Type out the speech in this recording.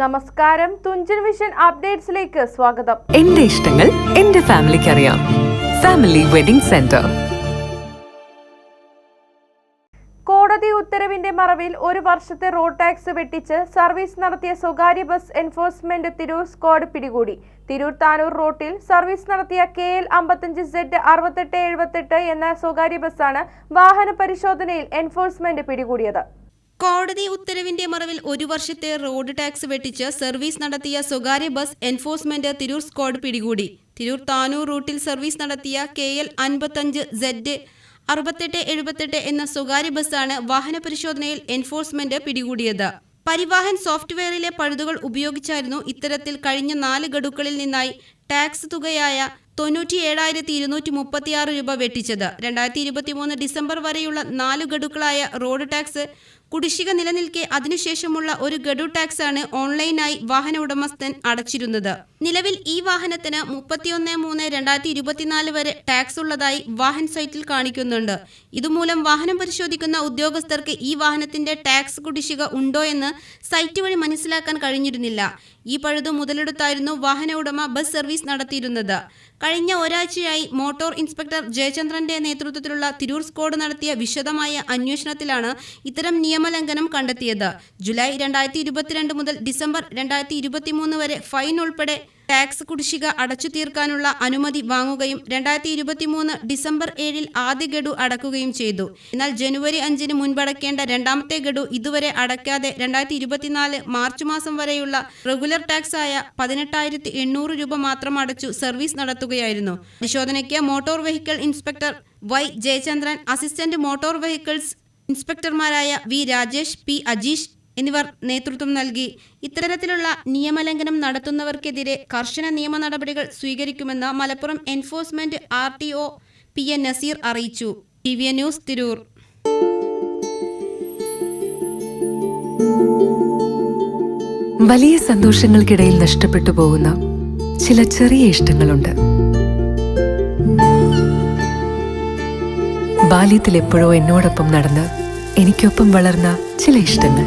നമസ്കാരം. തുഞ്ചൻ വിഷൻ അപ്ഡേറ്റ്സിലേക്ക് സ്വാഗതം. എന്റെ ഇഷ്ടങ്ങൾ എന്റെ ഫാമിലിക്ക് അറിയാം. Family wedding centre. കോടതി ഉത്തരവിന്റെ മറവിൽ ഒരു വർഷത്തെ റോഡ് ടാക്സ് വെട്ടിച്ച് സർവീസ് നടത്തിയ സ്വകാര്യ ബസ് എൻഫോഴ്സ്മെന്റ് തിരൂർ സ്ക്വാഡ് പിടികൂടി. തിരൂർ താനൂർ റോട്ടിൽ സർവീസ് നടത്തിയ കെ എൽ അമ്പത്തഞ്ച് സെഡ് അറുപത്തെട്ട് എഴുപത്തെട്ട് എന്ന സ്വകാര്യ ബസ്സാണ് വാഹന പരിശോധനയിൽ എൻഫോഴ്സ്മെന്റ് പിടികൂടിയത്. കോടതി ഉത്തരവിന്റെ മറവിൽ ഒരു വർഷത്തെ റോഡ് ടാക്സ് വെട്ടിച്ച് സർവീസ് നടത്തിയ സ്വകാര്യ ബസ് എൻഫോഴ്സ്മെന്റ് തിരൂർ സ്ക്വാഡ് പിടികൂടി. തിരൂർ താനൂർ റൂട്ടിൽ സർവീസ് നടത്തിയ കെ എൽ അൻപത്തഞ്ച് സെഡ് അറുപത്തെട്ട് എഴുപത്തെട്ട് എന്ന സ്വകാര്യ ബസ്സാണ് വാഹന പരിശോധനയിൽ എൻഫോഴ്സ്മെന്റ് പിടികൂടിയത്. പരിവാഹൻ സോഫ്റ്റ്വെയറിലെ പഴുതുകൾ ഉപയോഗിച്ചായിരുന്നു ഇത്തരത്തിൽ കഴിഞ്ഞ നാല് ഗഡുക്കളിൽ നിന്നായി ടാക്സ് തുകയായ തൊണ്ണൂറ്റി ഏഴായിരത്തി ഇരുന്നൂറ്റി മുപ്പത്തിയാറ് രൂപ വെട്ടിച്ചത്. രണ്ടായിരത്തി ഇരുപത്തി മൂന്ന് ഡിസംബർ വരെയുള്ള നാല് ഗഡുക്കളായ റോഡ് ടാക്സ് കുടിശ്ശിക നിലനിൽക്കെ അതിനുശേഷമുള്ള ഒരു ഗഡു ടാക്സ് ആണ് ഓൺലൈനായി വാഹന ഉടമസ്ഥൻ അടച്ചിരുന്നത്. നിലവിൽ ഈ വാഹനത്തിന് മുപ്പത്തിയൊന്ന് മൂന്ന് രണ്ടായിരത്തി ഇരുപത്തിനാല് വരെ ടാക്സ് ഉള്ളതായി വാഹൻ സൈറ്റിൽ കാണിക്കുന്നുണ്ട്. ഇതുമൂലം വാഹനം പരിശോധിക്കുന്ന ഉദ്യോഗസ്ഥർക്ക് ഈ വാഹനത്തിന്റെ ടാക്സ് കുടിശ്ശിക ഉണ്ടോ എന്ന് സൈറ്റ് വഴി മനസ്സിലാക്കാൻ കഴിഞ്ഞിരുന്നില്ല. ഈ പഴുത് മുതലെടുത്തായിരുന്നു വാഹന ഉടമ ബസ് സർവീസ് നടത്തിയിരുന്നത്. കഴിഞ്ഞ ഒരാഴ്ചയായി മോട്ടോർ ഇൻസ്പെക്ടർ ജയചന്ദ്രന്റെ നേതൃത്വത്തിലുള്ള തിരൂർ സ്ക്വാഡ് നടത്തിയ വിശദമായ അന്വേഷണത്തിലാണ് ഇത്തരം നിയമലംഘനം കണ്ടെത്തിയത്. ജൂലൈ രണ്ടായിരത്തി ഇരുപത്തിരണ്ട് മുതൽ ഡിസംബർ രണ്ടായിരത്തി ഇരുപത്തിമൂന്ന് വരെ ഫൈൻ ഉൾപ്പെടെ ടാക്സ് കുടിശ്ശിക അടച്ചു തീർക്കാനുള്ള അനുമതി വാങ്ങുകയും രണ്ടായിരത്തി ഇരുപത്തിമൂന്ന് ഡിസംബർ ഏഴിൽ ആദ്യ ഗഡു അടക്കുകയും ചെയ്തു. എന്നാൽ ജനുവരി അഞ്ചിന് മുൻപടക്കേണ്ട രണ്ടാമത്തെ ഗഡു ഇതുവരെ അടയ്ക്കാതെ രണ്ടായിരത്തി ഇരുപത്തിനാല് മാർച്ച് മാസം വരെയുള്ള റെഗുലർ ടാക്സ് ആയ പതിനെട്ടായിരത്തി എണ്ണൂറ് രൂപ മാത്രം അടച്ചു സർവീസ് നടത്തുകയായിരുന്നു. പരിശോധനയ്ക്ക് motor vehicle inspector Y Jayachandran assistant motor vehicles ഇൻസ്പെക്ടർമാരായ V Rajesh P Ajeesh എന്നിവർ നേതൃത്വം നൽകി. ഇത്തരത്തിലുള്ള നിയമലംഘനം നടത്തുന്നവർക്കെതിരെ കർശന നിയമ നടപടികൾ സ്വീകരിക്കുമെന്ന് Malappuram enforcement R T O P N Naseer അറിയിച്ചു. T V news Tirur. വലിയ സന്തോഷങ്ങൾക്കിടയിൽ നഷ്ടപ്പെട്ടു പോകുന്ന ചില ചെറിയ ഇഷ്ടങ്ങളുണ്ട്. ബാല്യത്തിൽ എപ്പോഴോ എന്നോടൊപ്പം നടന്ന് എനിക്കൊപ്പം വളർന്ന ചില ഇഷ്ടങ്ങൾ.